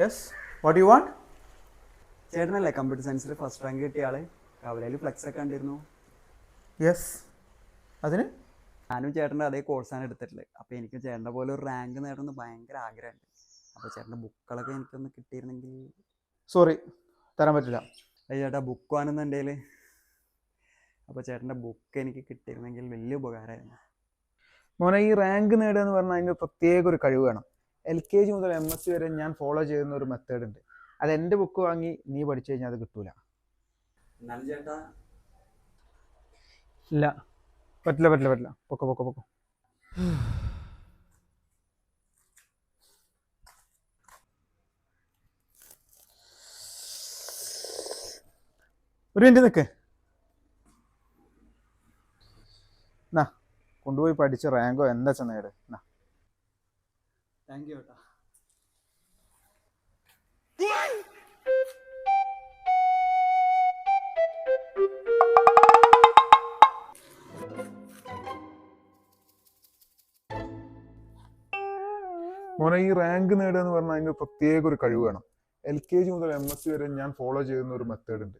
Yes what you want ചേട്ടനല്ലേ computer സയൻസിൽ first rank കിട്ടിയ ആൾ? കവലയിൽ ഫ്ലെക്സ് ഒക്കെ കണ്ടിരുന്നു. യെസ് അതിന്? ഞാനും ചേട്ടന്റെ അതേ കോഴ്സാണ് എടുത്തിട്ടുള്ളത്. അപ്പോൾ എനിക്ക് ചേട്ടന്റെ പോലെ ഒരു റാങ്ക് നേടണമെന്ന് ഭയങ്കര ആഗ്രഹമുണ്ട്. അപ്പോൾ ചേട്ടന്റെ ബുക്കുകളൊക്കെ എനിക്കൊന്ന് കിട്ടിയിരുന്നെങ്കിൽ സോറി തരാൻ പറ്റില്ല. ചേട്ടാ ബുക്ക് കയ്യിൽ അപ്പോൾ ചേട്ടന്റെ ബുക്ക് എനിക്ക് കിട്ടിയിരുന്നെങ്കിൽ വലിയ ഉപകാരമായിരുന്നു. മോനെ ഈ റാങ്ക് നേടുക എന്ന് പറഞ്ഞാൽ അതിന് പ്രത്യേക ഒരു കഴിവ് വേണം. എൽ കെ ജി മുതൽ എം എസ് സി വരെ ഞാൻ ഫോളോ ചെയ്യുന്ന ഒരു മെത്തേഡ് ഉണ്ട്. അത് എന്റെ ബുക്ക് വാങ്ങി നീ പഠിച്ചു കഴിഞ്ഞാൽ അത് കിട്ടൂല. ഇല്ല. പറ്റില്ല പറ്റില്ല പറ്റില്ല. പൊക്കോ പൊക്കോ പൊക്കോ. ഒരു മിനിറ്റ് നിൽക്ക് എന്നാ കൊണ്ടുപോയി പഠിച്ച് റാങ്കോ എന്താ ചെന്നേട്? നേട് എന്നാ താങ്ക് യു കേട്ടോ. മോനെ ഈ റാങ്ക് നേടുക എന്ന് പറഞ്ഞാൽ അതിന് പ്രത്യേക ഒരു കഴിവ് വേണം. എൽ കെ ജി മുതൽ എം എസ് സി വരെ ഞാൻ ഫോളോ ചെയ്യുന്ന ഒരു മെത്തേഡ് ഉണ്ട്.